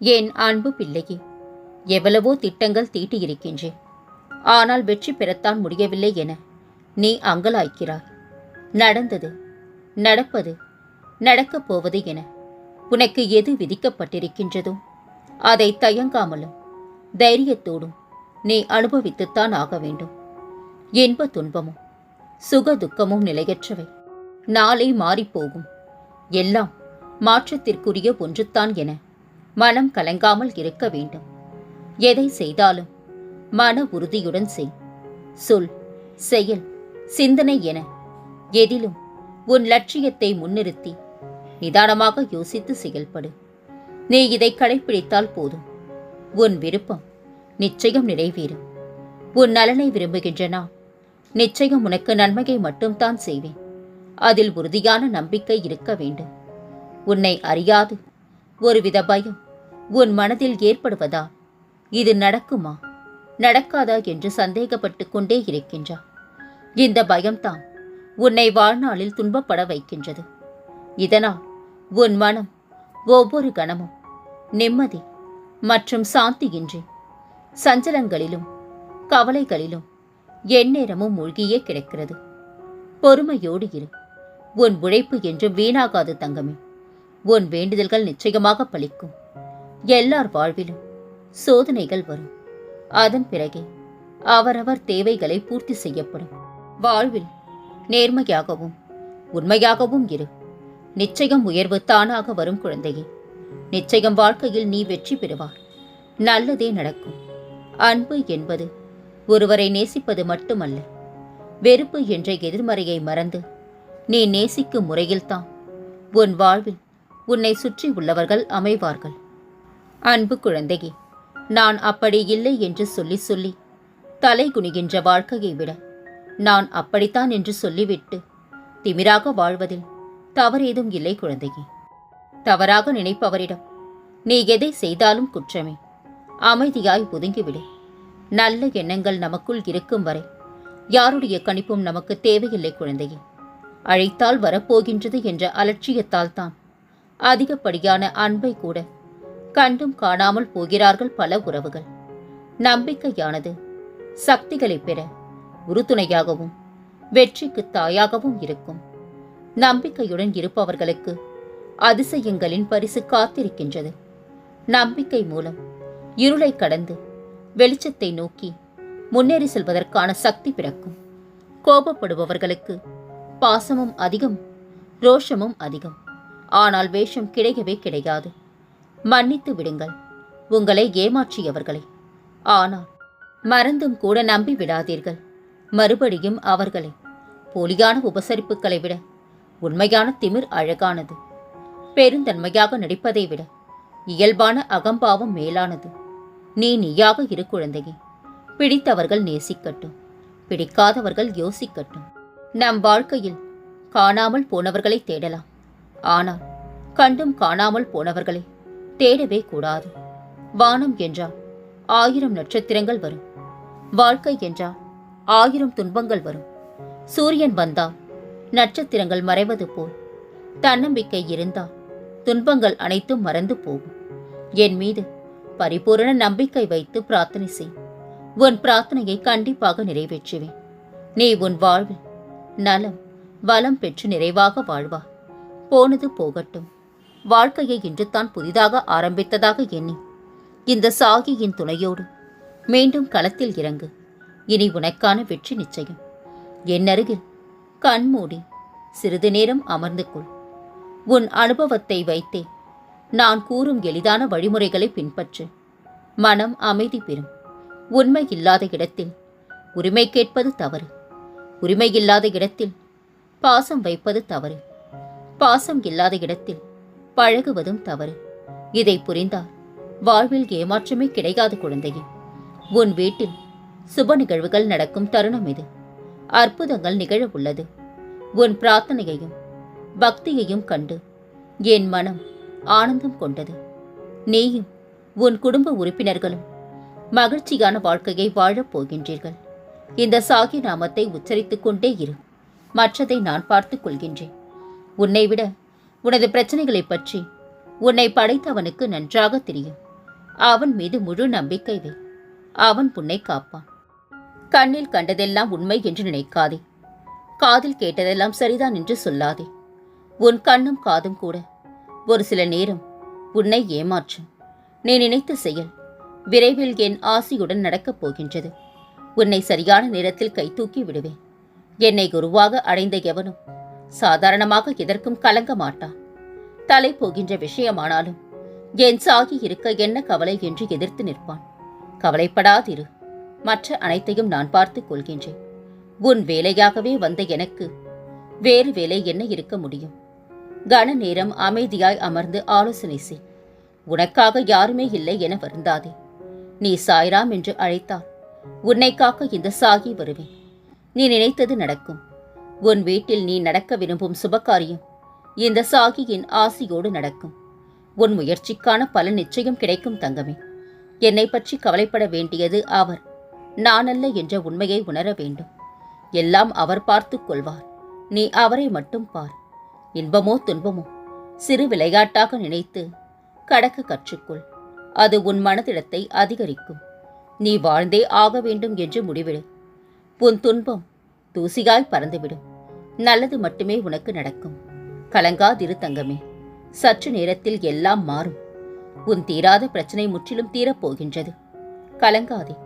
என் அன்பு பிள்ளையே? எவ்வளவோ திட்டங்கள் தீட்டியிருக்கின்றேன் ஆனால் வெற்றி பெறத்தான் முடியவில்லை என நீ அங்கலாய்க்கிறாய். நடந்தது நடப்பது நடக்கப் போவது என உனக்கு எது விதிக்கப்பட்டிருக்கின்றதோ அதை தயங்காமலும் தைரியத்தோடும் நீ அனுபவித்துத்தான் ஆக வேண்டும். இன்ப துன்பமும் சுக துக்கமும் நிலையற்றவை. நாளை மாறிப்போகும். எல்லாம் மாற்றத்திற்குரிய ஒன்றுத்தான் என மனம் கலங்காமல் இருக்க வேண்டும். எதை செய்தாலும் மன உறுதியுடன் செய். சொல் செயல் சிந்தனை என எதிலும் உன் லட்சியத்தை முன்னிறுத்தி நிதானமாக யோசித்து செயல்படு. நீ இதை கடைப்பிடித்தால் போதும். உன் விருப்பம் நிச்சயம் நிறைவேறும். உன் நலனை விரும்புகின்ற நான் நிச்சயம் உனக்கு நன்மையை மட்டும்தான் செய்வேன். அதில் உறுதியான நம்பிக்கை இருக்க வேண்டும். உன்னை அறியாது. ஒருவித பயம் உன் மனதில் ஏற்படுவதா? இது நடக்குமா? நடக்காதா என்று சந்தேகப்பட்டு கொண்டே இருக்கின்றா. இந்த பயம்தான் உன்னை வாழ்நாளில் துன்பப்பட வைக்கின்றது. இதனால் உன் மனம் ஒவ்வொரு கணமும் நிம்மதி மற்றும் சாந்தியின்றி சஞ்சலங்களிலும் கவலைகளிலும் எந்நேரமும் மூழ்கியே கிடக்கிறது. பொறுமையோடு இரு. உன் உழைப்பு என்றும் வீணாகாது தங்கமே. உன் வேண்டுதல்கள் நிச்சயமாக பலிக்கும் எல்லார் வாழ்விலும் சோதனைகள் வரும். அதன் பிறகே அவரவர் தேவைகளை பூர்த்தி செய்யப்படும். வாழ்வில் நேர்மையாகவும் உண்மையாகவும் இரு. நிச்சயம் உயர்வு தானாக வரும் குழந்தையே. நிச்சயம் வாழ்க்கையில் நீ வெற்றி பெறுவார் நல்லதே நடக்கும். அன்பு என்பது ஒருவரை நேசிப்பது மட்டுமல்ல. வெறுப்பு என்ற எதிர்மறையை மறந்து நீ நேசிக்கும் முறையில்தான் உன் வாழ்வில் உன்னை சுற்றி உள்ளவர்கள் அமைவார்கள். அன்பு குழந்தையே நான் அப்படி இல்லை என்று சொல்லி சொல்லி தலை குனிகின்ற வாழ்க்கையை விட நான் அப்படித்தான் என்று சொல்லிவிட்டு திமிராக வாழ்வதில் தவறேதும் இல்லை குழந்தையே. தவறாக நினைப்பவரிடம் நீ எதை செய்தாலும் குற்றமே. அமைதியாய் ஒதுங்கிவிடு. நல்ல எண்ணங்கள் நமக்குள் இருக்கும் வரை யாருடைய கணிப்பும் நமக்கு தேவையில்லை குழந்தையே. அழைத்தால் வரப்போகின்றது என்ற அலட்சியத்தால் தான் அதிகப்படியான அன்பை கூட கண்டும் காணாமல் போகிறார்கள் பல உறவுகள். நம்பிக்கையானது சக்திகளை பெற உறுதுணையாகவும் வெற்றிக்கு தாயாகவும் இருக்கும். நம்பிக்கையுடன் இருப்பவர்களுக்கு அதிசயங்களின் பரிசு காத்திருக்கின்றது. நம்பிக்கை மூலம் இருளை கடந்து வெளிச்சத்தை நோக்கி முன்னேறி செல்வதற்கான சக்தி பிறக்கும். கோபப்படுபவர்களுக்கு பாசமும் அதிகம் ரோஷமும் அதிகம். ஆனால் வேஷம் கிடைக்கவே கிடையாது. மன்னித்து விடுங்கள். உங்களை ஏமாற்றியவர்களை. ஆனால் மறந்தும் கூட நம்பி விடாதீர்கள். மறுபடியும் அவர்களை போலியான உபசரிப்புகளை விட உண்மையான திமிர் அழகானது. பெருந்தன்மையாக நடிப்பதை விட இயல்பான அகம்பாவம் மேலானது. நீ நீயாக இரு குழந்தையே. பிடித்தவர்கள் நேசிக்கட்டும். பிடிக்காதவர்கள் யோசிக்கட்டும். நம் வாழ்க்கையில் காணாமல் போனவர்களை தேடலாம். ஆனால் கண்டும் காணாமல் போனவர்களை தேடவே கூடாது. வானம் என்றால் ஆயிரம் நட்சத்திரங்கள் வரும். வாழ்க்கை என்றால் ஆயிரம் துன்பங்கள் வரும். சூரியன் வந்தால் நட்சத்திரங்கள் மறைவது போல். தன்னம்பிக்கை இருந்தால் துன்பங்கள் அனைத்தும் மறந்து போகும். என் மீது பரிபூரண நம்பிக்கை வைத்து பிரார்த்தனை செய். உன் பிரார்த்தனையை கண்டிப்பாக நிறைவேற்றுவேன். நீ உன் வாழ்வில் நலம் வளம் பெற்று நிறைவாக வாழ்வா. போனது போகட்டும். வாழ்க்கையை இன்று தான் புதிதாக ஆரம்பித்ததாக எண்ணி. இந்த சாகியின் துணையோடு மீண்டும் களத்தில் இறங்கு. இனி உனக்கான வெற்றி நிச்சயம். என்னருகில் கண்மூடி சிறிது நேரம் அமர்ந்து கொள். உன் அனுபவத்தை வைத்தே நான் கூறும் எளிதான வழிமுறைகளை பின்பற்று. மனம் அமைதி பெறும். உண்மை இல்லாத இடத்தில் உரிமை கேட்பது தவறு. உரிமை இல்லாத இடத்தில் பாசம் வைப்பது தவறு. பாசம் இல்லாத இடத்தில் பழகுவதும் தவறு. இதை புரிந்தால் வாழ்வில் ஏமாற்றமே கிடைக்காது குழந்தையே. உன் வீட்டில் சுப நிகழ்வுகள் நடக்கும் தருணம் இது. அற்புதங்கள் நிகழ உள்ளது. உன் பிரார்த்தனையையும் பக்தியையும் கண்டு என் மனம் ஆனந்தம் கொண்டது. நீயும் உன் குடும்ப உறுப்பினர்களும் மகிழ்ச்சியான வாழ்க்கையை வாழப் போகின்றீர்கள். இந்த சாகி நாமத்தை உச்சரித்துக் கொண்டே இரு. மற்றதை நான் பார்த்துக் கொள்கின்றேன். உன்னை விட உனது பிரச்சனைகளைப் பற்றி. உன்னை படைத்தவனுக்கு நன்றாக தெரியும். அவன் மீது முழு நம்பிக்கை வை. அவன் உன்னை காப்பான். கண்ணில் கண்டதெல்லாம் உண்மை என்று நினைக்காதே. காதில் கேட்டதெல்லாம் சரிதான் என்று சொல்லாதே. உன் கண்ணும் காதும் கூட. ஒரு சில நேரம் உன்னை ஏமாற்றும். நீ நினைத்த செயல் விரைவில் என் ஆசியுடன் நடக்கப் போகின்றது. உன்னை சரியான நேரத்தில் கைதூக்கி விடுவேன். என்னை குருவாக அடைந்த எவனும் சாதாரணமாக எதற்கும் கலங்க மாட்டான். தலை போகின்ற விஷயமானாலும் என் சாகி இருக்க என்ன கவலை என்று எதிர்த்து நிற்பான். கவலைப்படாதிரு. மற்ற அனைத்தையும் நான் பார்த்துக் கொள்கின்றேன். உன் வேலையாகவே வந்த எனக்கு வேறு வேலை என்ன இருக்க முடியும்? கன நேரம் அமைதியாய் அமர்ந்து ஆலோசனை செய். உனக்காக யாருமே இல்லை என வருந்தாதே. நீ சாய்ராம் என்று அழைத்தால் உன்னை காக்க இந்த சாகி வருவேன். நீ நினைத்தது நடக்கும். உன் வீட்டில் நீ நடக்க விரும்பும் சுபகாரியம் இந்த சாகியின் ஆசியோடு நடக்கும். உன் முயற்சிக்கான பலன் நிச்சயம் கிடைக்கும் தங்கமே. என்னை பற்றி கவலைப்பட வேண்டியது அவர். நானல்ல என்ற உண்மையை உணர வேண்டும். எல்லாம் அவர் பார்த்துக் கொள்வார். நீ அவரை மட்டும் பார். இன்பமோ துன்பமோ சிறு விளையாட்டாக நினைத்து கடக்க கற்றுக்கொள். அது உன் மனதிடத்தை அதிகரிக்கும். நீ வாழ்ந்தே ஆக வேண்டும் என்று முடிவிடு. உன் துன்பம் தூசியாய் பறந்துவிடும். நல்லது மட்டுமே உனக்கு நடக்கும். கலங்காதிரு தங்கமே. சற்று நேரத்தில் எல்லாம் மாறும். உன் தீராத பிரச்சனை முற்றிலும் தீரப்போகின்றது. கலங்காதே.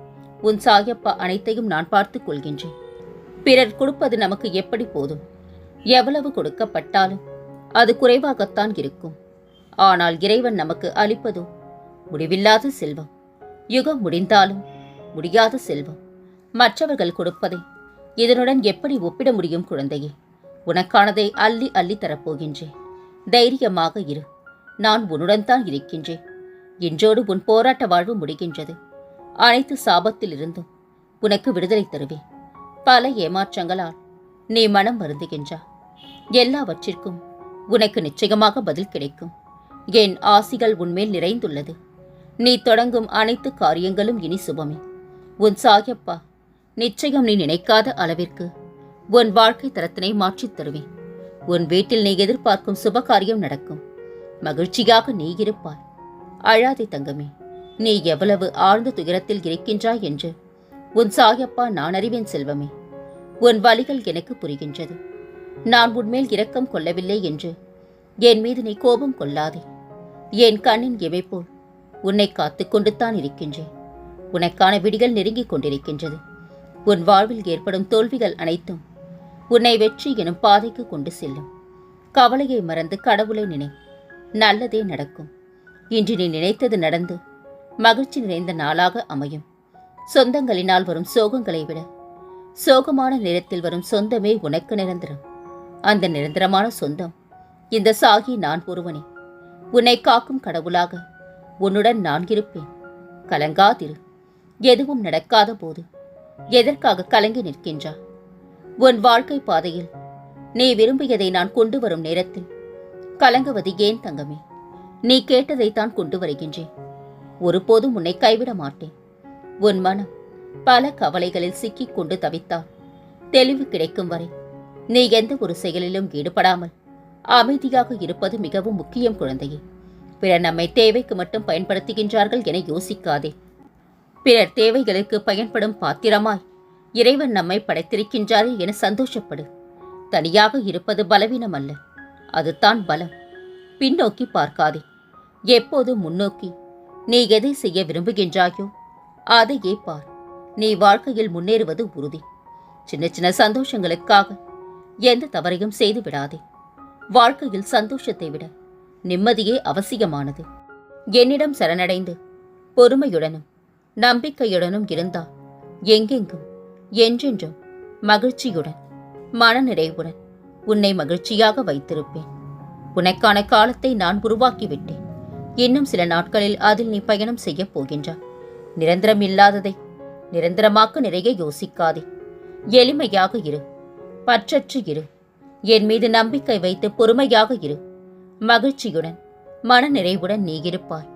உன் சாயப்பா அனைத்தையும் நான் பார்த்துக் கொள்கின்றேன். பிறர் கொடுப்பது நமக்கு எப்படி போதும்? எவ்வளவு கொடுக்கப்பட்டாலும் அது குறைவாகத்தான் இருக்கும். ஆனால் இறைவன் நமக்கு அளிப்பதோ? முடிவில்லாத செல்வம். யுகம் முடிந்தாலும் முடியாத செல்வம். மற்றவர்கள் கொடுப்பதை இதனுடன் எப்படி ஒப்பிட முடியும் குழந்தையே? உனக்கானதை அள்ளி அள்ளி தரப்போகின்றேன். தைரியமாக இரு. நான் உன்னுடன் தான் இருக்கின்றேன். இன்றோடு உன் போராட்ட வாழ்வு முடிகின்றது. அனைத்து சாபத்திலிருந்தும் உனக்கு விடுதலை தருவேன். பல ஏமாற்றங்களால் நீ மனம் வருந்துகின்றா. எல்லாவற்றிற்கும் உனக்கு நிச்சயமாக பதில் கிடைக்கும். என் ஆசிகள் உன்மேல் நிறைந்துள்ளது. நீ தொடங்கும் அனைத்து காரியங்களும் இனி சுபமே. உன் சாயப்பா நிச்சயம் நீ நினைக்காத அளவிற்கு உன் வாழ்க்கை தரத்தினை மாற்றித் தருவேன். உன் வீட்டில் நீ எதிர்பார்க்கும் சுபகாரியம் நடக்கும். மகிழ்ச்சியாக நீ இருப்பாய். அழாதே தங்கமே நீ எவ்வளவு ஆழ்ந்த துயரத்தில் இருக்கின்றாய் என்று உன் சாயப்பா நான் அறிவேன் செல்வமே. உன் வழிகள் எனக்கு புரிகின்றது. நான் உன்மேல் இரக்கம் கொள்ளவில்லை என்று என் மீது நீ கோபம் கொள்ளாதே. என் கண்ணின் இமை போல் உன்னை காத்துக் கொண்டுத்தான் இருக்கின்றேன். உனக்கான விடிகள் நெருங்கிக் கொண்டிருக்கின்றது. உன் வாழ்வில் ஏற்படும் தோல்விகள் அனைத்தும் உன்னை வெற்றி எனும் பாதைக்கு கொண்டு செல்லும். கவலையை மறந்து கடவுளை நினை. நல்லதே நடக்கும். இன்று நீ நினைத்தது நடந்து. மகிழ்ச்சி நிறைந்த நாளாக அமையும். சொந்தங்களினால் வரும் சோகங்களை விட. சோகமான நேரத்தில் வரும் சொந்தமே உனக்கு நிரந்தரம். அந்த நிரந்தரமான சொந்தம். இந்த சாகி நான் ஒருவனே. உன்னை காக்கும் கடவுளாக. உன்னுடன் நான் இருப்பேன். கலங்காதிரு. எதுவும் நடக்காத போது. எதற்காக கலங்கி நிற்கின்றாய்? உன் வாழ்க்கை பாதையில். நீ விரும்பியதை நான் கொண்டு வரும் நேரத்தில். கலங்குவது ஏன் தங்கமே? நீ கேட்டதைத்தான் கொண்டு வருகின்றேன். ஒருபோதும் உன்னை கைவிட மாட்டேன். உன் மனம் பல கவலைகளில் சிக்கிக் கொண்டு தவித்தால் தெளிவு கிடைக்கும் வரை நீ எந்த ஒரு செயலிலும் ஈடுபடாமல் அமைதியாக இருப்பது மிகவும் முக்கியம் குழந்தையே. பிறர் நம்மை தேவைக்கு மட்டும் பயன்படுத்துகின்றார்கள் என யோசிக்காதே. பிறர் தேவைகளுக்கு பயன்படும் பாத்திரமாய் இறைவன் நம்மை படைத்திருக்கின்றாரே என சந்தோஷப்படு. தனியாக இருப்பது பலவீனம் அல்ல. அதுதான் பலம். பின்னோக்கி பார்க்காதே. எப்போது முன்னோக்கி? நீ எதை செய்ய விரும்புகின்றாயோ அதையே பார். நீ வாழ்க்கையில் முன்னேறுவது உறுதி. சின்ன சின்ன சந்தோஷங்களுக்காக எந்த தவறையும் செய்து விடாதே. வாழ்க்கையில் சந்தோஷத்தை விட நிம்மதியே அவசியமானது. என்னிடம் சரணடைந்து பொறுமையுடனும் நம்பிக்கையுடனும் இருந்தால் எங்கெங்கும் என்றென்றும் மகிழ்ச்சியுடன் மனநிறைவுடன் உன்னை மகிழ்ச்சியாக வைத்திருப்பேன். உனக்கான காலத்தை நான் உருவாக்கிவிட்டேன். இன்னும் சில நாட்களில் அதில் நீ பயணம் செய்யப் போகின்றாய். நிரந்தரம் இல்லாததை நிரந்தரமாக்க நிறைய யோசிக்காதே. எளிமையாக இரு. பற்றற்று இரு. என் மீது நம்பிக்கை வைத்து பொறுமையாக இரு. மகிழ்ச்சியுடன் மனநிறைவுடன் நீ இருப்பாய்.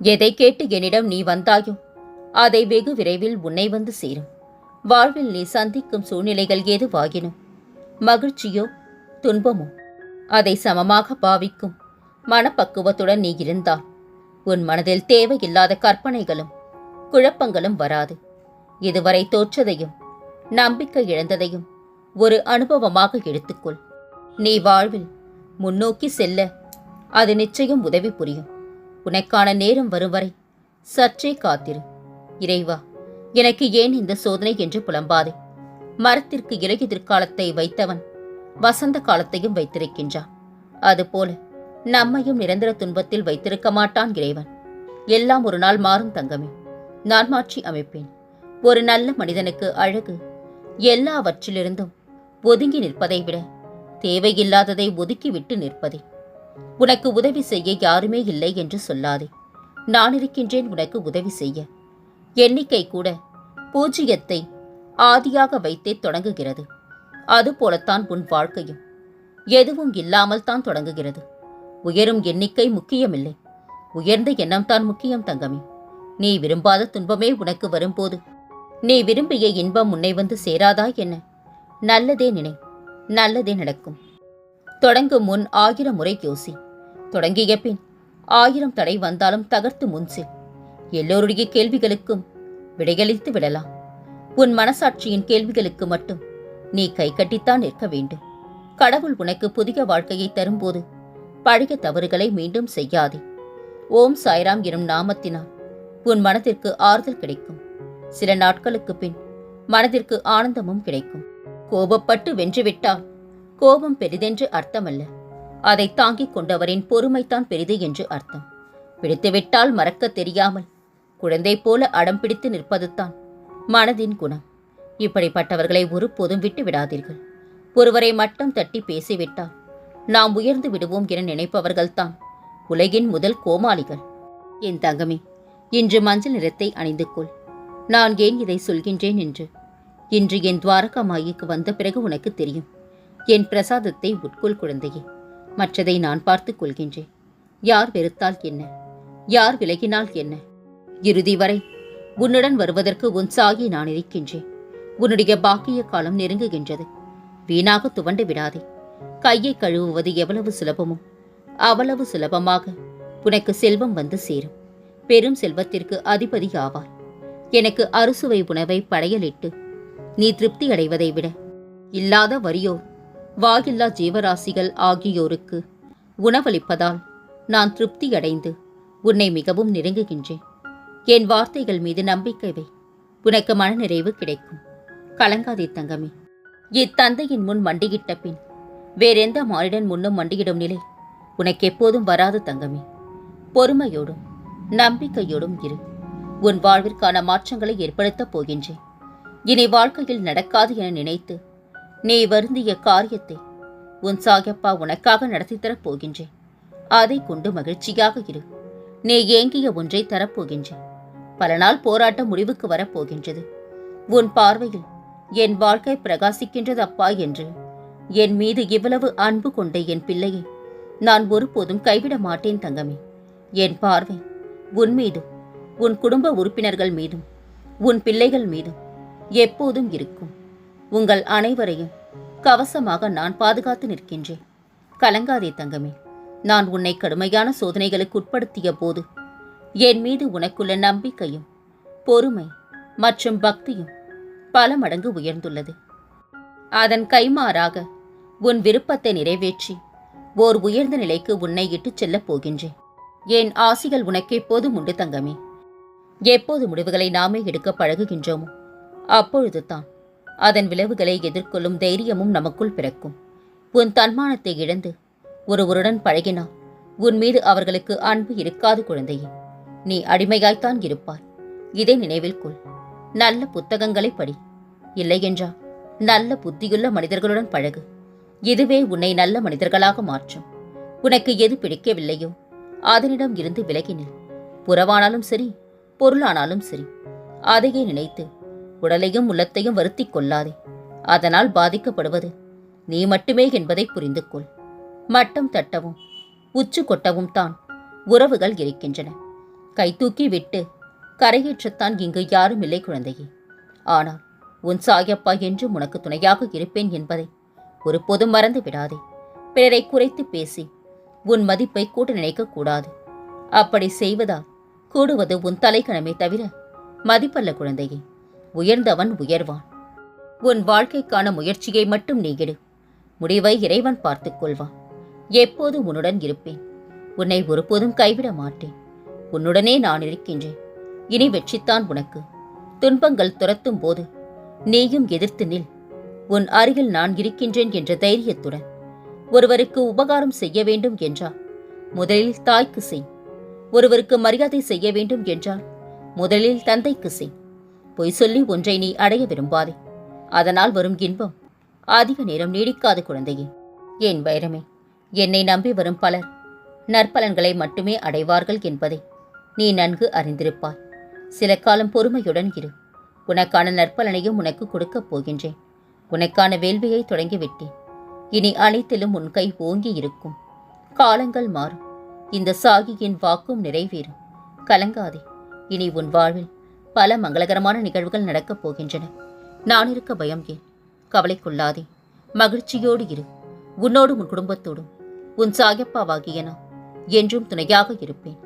எதை கேட்டு என்னிடம் நீ வந்தாயோ அதை வெகு விரைவில் உன்னை வந்து சேரும். வாழ்வில் நீ சந்திக்கும் சூழ்நிலைகள் எதுவாகினும் மகிழ்ச்சியோ துன்பமோ அதை சமமாக பாவிக்கும் மனப்பக்குவத்துடன் நீ இருந்தால் உன் மனதில் தேவையில்லாத கற்பனைகளும் குழப்பங்களும் வராது. இதுவரை தோற்றதையும் நம்பிக்கை இழந்ததையும் ஒரு அனுபவமாக எடுத்துக்கொள். நீ வாழ்வில் முன்னோக்கி செல்ல அது நிச்சயம் உதவி புரியும். உனக்கான நேரம் வரும் வரை சற்றே காத்திரு. இறைவா எனக்கு ஏன் இந்த சோதனை என்று புலம்பாதே. மரத்திற்கு இலையுதிர்காலத்தை வைத்தவன் வசந்த காலத்தையும் வைத்திருக்கின்றான். அதுபோல நம்மையும் நிரந்தர துன்பத்தில் வைத்திருக்க மாட்டான் இறைவன். எல்லாம் ஒரு நாள் மாறும் தங்கமே. நான் மாற்றி அமைப்பேன். ஒரு நல்ல மனிதனுக்கு அழகு எல்லாவற்றிலிருந்தும் ஒதுங்கி நிற்பதை விட தேவையில்லாததை ஒதுக்கிவிட்டு நிற்பதே. உனக்கு உதவி செய்ய யாருமே இல்லை என்று சொல்லாதே. நான் இருக்கின்றேன் உனக்கு உதவி செய்ய. எண்ணிக்கை கூட பூஜ்ஜியத்தை ஆதியாக வைத்தே தொடங்குகிறது. அதுபோலத்தான் உன் வாழ்க்கையும் எதுவும் இல்லாமல் தான் தொடங்குகிறது. உயரும் எண்ணிக்கை முக்கியமில்லை. உயர்ந்த எண்ணம் தான் முக்கியம் தங்கமே. நீ விரும்பாத துன்பமே உனக்கு வரும்போது. நீ விரும்பிய இன்பம் உன்னை வந்து சேராதா என்ன? நல்லதே நினை. நல்லதே நடக்கும். தொடங்கும் முன் ஆயிரம் முறை யோசி. தொடங்கிய பின் ஆயிரம் தடை வந்தாலும் தகர்த்து முன்சில் எல்லோருடைய கேள்விகளுக்கும் விடையளித்து விடலாம். உன் மனசாட்சியின் கேள்விகளுக்கு மட்டும் நீ கை கட்டித்தான் நிற்க வேண்டும். கடவுள் உனக்கு புதிய வாழ்க்கையை தரும்போது பழைய தவறுகளை மீண்டும் செய்யாதே. ஓம் சாய்ராம் எனும் நாமத்தினால் உன் மனதிற்கு ஆறுதல் கிடைக்கும். சில நாட்களுக்கு பின் மனதிற்கு ஆனந்தமும் கிடைக்கும். கோபப்பட்டு வென்றுவிட்டால் கோபம் பெரிதென்று அர்த்தமல்ல. அதை தாங்கிக் கொண்டவரின் பொறுமைத்தான் பெரிது என்று அர்த்தம். பிடித்துவிட்டால் மறக்கத் தெரியாமல் குழந்தை போல அடம் பிடித்து நிற்பதுதான் மனதின் குணம். இப்படிப்பட்டவர்களை ஒருபோதும் விட்டு விடாதீர்கள். ஒருவரை மட்டம் தட்டி பேசிவிட்டால் நாம் உயர்ந்து விடுவோம் என நினைப்பவர்கள்தான் உலகின் முதல் கோமாளிகள். என் தங்கமே இன்று மஞ்சள் நிறத்தை அணிந்து கொள் நான் ஏன் இதை சொல்கின்றேன் என்று? இன்று என் துவாரகா மாயிக்கு வந்த பிறகு உனக்கு தெரியும். என் பிரசாதத்தை உட்கொள் குழந்தையே மற்றதை நான் பார்த்துக் கொள்கின்றேன். யார் வெறுத்தால் என்ன? யார் விலகினால் என்ன? இறுதி வரை உன்னுடன் வருவதற்கு உன் சாகி நான் இருக்கின்றேன் உன்னுடைய பாக்கிய காலம் நெருங்குகின்றது. வீணாக துவண்டு விடாதே. கையை கழுவுவது எவ்வளவு சுலபமோ அவ்வளவு சுலபமாக உனக்கு செல்வம் வந்து சேரும். பெரும் செல்வத்திற்கு அதிபதி ஆவாய். எனக்கு அறுசுவை உணவை படையலிட்டு நீ திருப்தி அடைவதை விட இல்லாத வரியோர் வாயில்லா ஜீவராசிகள் ஆகியோருக்கு உணவளிப்பதால் நான் திருப்தியடைந்து உன்னை மிகவும் நெருங்குகின்றேன். என் வார்த்தைகள் மீது நம்பிக்கை வை. உனக்கு மனநிறைவு கிடைக்கும். கலங்காதே தங்கமே. இத்தந்தையின் முன் மண்டியிட்ட பின் வேறெந்த மானிடன் முன்னும் மண்டியிடும் நிலை உனக்கு எப்போதும் வராது தங்கமே. பொறுமையோடும் நம்பிக்கையோடும் இரு. உன் வாழ்விற்கான மாற்றங்களை ஏற்படுத்தப் போகின்றேன். இனி வாழ்க்கையில் நடக்காது என நினைத்து நீ வருந்திய காரியத்தை உன் சாயப்பா உனக்காக நடத்தித்தரப் போகின்றேன். அதை கொண்டு மகிழ்ச்சியாக இரு. நீ ஏங்கிய ஒன்றை தரப்போகின்றேன் பல நாள் போராட்டம் முடிவுக்கு வரப்போகின்றது. உன் பார்வையில் என் வாழ்க்கை பிரகாசிக்கின்றது அப்பா என்று என் மீது இவ்வளவு அன்பு கொண்ட என் பிள்ளையை நான் ஒருபோதும் கைவிட மாட்டேன் தங்கமே. என் பார்வை உன் மீதும் உன் குடும்ப உறுப்பினர்கள் மீதும் உன் பிள்ளைகள் மீதும் எப்போதும் இருக்கும். உங்கள் அனைவரையும் கவசமாக நான் பாதுகாத்து நிற்கின்றேன். கலங்காதே தங்கமே. நான் உன்னை கடுமையான சோதனைகளுக்கு உட்படுத்திய போது என் மீது உனக்குள்ள நம்பிக்கையும் பொறுமை மற்றும் பக்தியும் பல மடங்கு உயர்ந்துள்ளது. அதன் கைமாறாக உன் விருப்பத்தை நிறைவேற்றி ஓர் உயர்ந்த நிலைக்கு உன்னை இட்டுச் செல்லப் போகின்றேன். என் ஆசிகள் உனக்கு எப்போதும் உண்டு தங்கமே. எப்போது முடிவுகளை நாமே எடுக்க பழகுகின்றோமோ அப்பொழுது தான் அதன் விளைவுகளை எதிர்கொள்ளும் தைரியமும் நமக்குள் பிறக்கும். உன் தன்மானத்தை இழந்து ஒருவருடன் பழகினால் உன் மீது அவர்களுக்கு அன்பு இருக்காது குழந்தையே. நீ அடிமையாய்த்தான் இருப்பாய். இதை நினைவில் கொள். நல்ல புத்தகங்களை படி. இல்லையென்றா நல்ல புத்தியுள்ள மனிதர்களுடன் பழகு. இதுவே உன்னை நல்ல மனிதர்களாக மாற்றும். உனக்கு எது பிடிக்கவில்லையோ அதனிடம் இருந்து விலகினில் புறவானாலும் சரி பொருளானாலும் சரி அதையே நினைத்து உடலையும் உள்ளத்தையும் வருத்திக் கொள்ளாதே. அதனால் பாதிக்கப்படுவது நீ மட்டுமே என்பதை புரிந்து கொள் மட்டம் தட்டவும் உச்சு கொட்டவும் தான் உறவுகள் இருக்கின்றன. கை தூக்கி விட்டு கரையேற்றத்தான் இங்கு யாரும் இல்லை குழந்தையே. ஆனால் உன் சாயப்பா என்றும் உனக்கு துணையாக இருப்பேன் என்பதை ஒருபோதும் மறந்து விடாதே. பிறரை குறைத்து பேசி உன் மதிப்பை கூட்ட நினைக்கக்கூடாது அப்படி செய்வதால் கூடுவது உன் தலைக்கணமே தவிர மதிப்பல்ல குழந்தையே. உயர்ந்தவன் உயர்வான். உன் வாழ்க்கைக்கான முயற்சியை மட்டும் நீ எடு. முடிவை இறைவன் பார்த்துக் கொள்வான். எப்போதும் உன்னுடன் இருப்பேன். உன்னை ஒருபோதும் கைவிட மாட்டேன். உன்னுடனே நான் இருக்கின்றேன். இனி வெற்றித்தான் உனக்கு. துன்பங்கள் துரத்தும் போது நீயும் எதிர்த்து நில். உன் அருகில் நான் இருக்கின்றேன் என்ற தைரியத்துடன். ஒருவருக்கு உபகாரம் செய்ய வேண்டும் என்றால் முதலில் தாய்க்கு செய். ஒருவருக்கு மரியாதை செய்ய வேண்டும் என்றால் முதலில் தந்தைக்கு செய். பொய் சொல்லி ஒன்றை நீ அடைய விரும்பாதே. அதனால் வரும் இன்பம் அதிக நேரம் நீடிக்காது குழந்தையே. என் வைரமே என்னை நம்பி வரும் பலர் நற்பலன்களை மட்டுமே அடைவார்கள் என்பதை. நீ நன்கு அறிந்திருப்பாய். சில காலம் பொறுமையுடன் இரு. உனக்கான நற்பலனையும் உனக்கு கொடுக்கப் போகின்றேன். உனக்கான வேள்வியை தொடங்கிவிட்டேன். இனி அனைத்திலும் உன் கை ஓங்கி இருக்கும். காலங்கள் மாறும். இந்த சாகியின் வாக்கும் நிறைவேறும் கலங்காதே. இனி உன் வாழ்வில் பல மங்களகரமான நிகழ்வுகள் நடக்கப் போகின்றன. நான் இருக்க பயம் ஏன்? கவலைக்குள்ளாதே. மகிழ்ச்சியோடு இரு. உன்னோடும் உன் குடும்பத்தோடும். உன் சாயப்பாவாகிய நான் என்றும் துணையாக இருப்பேன்.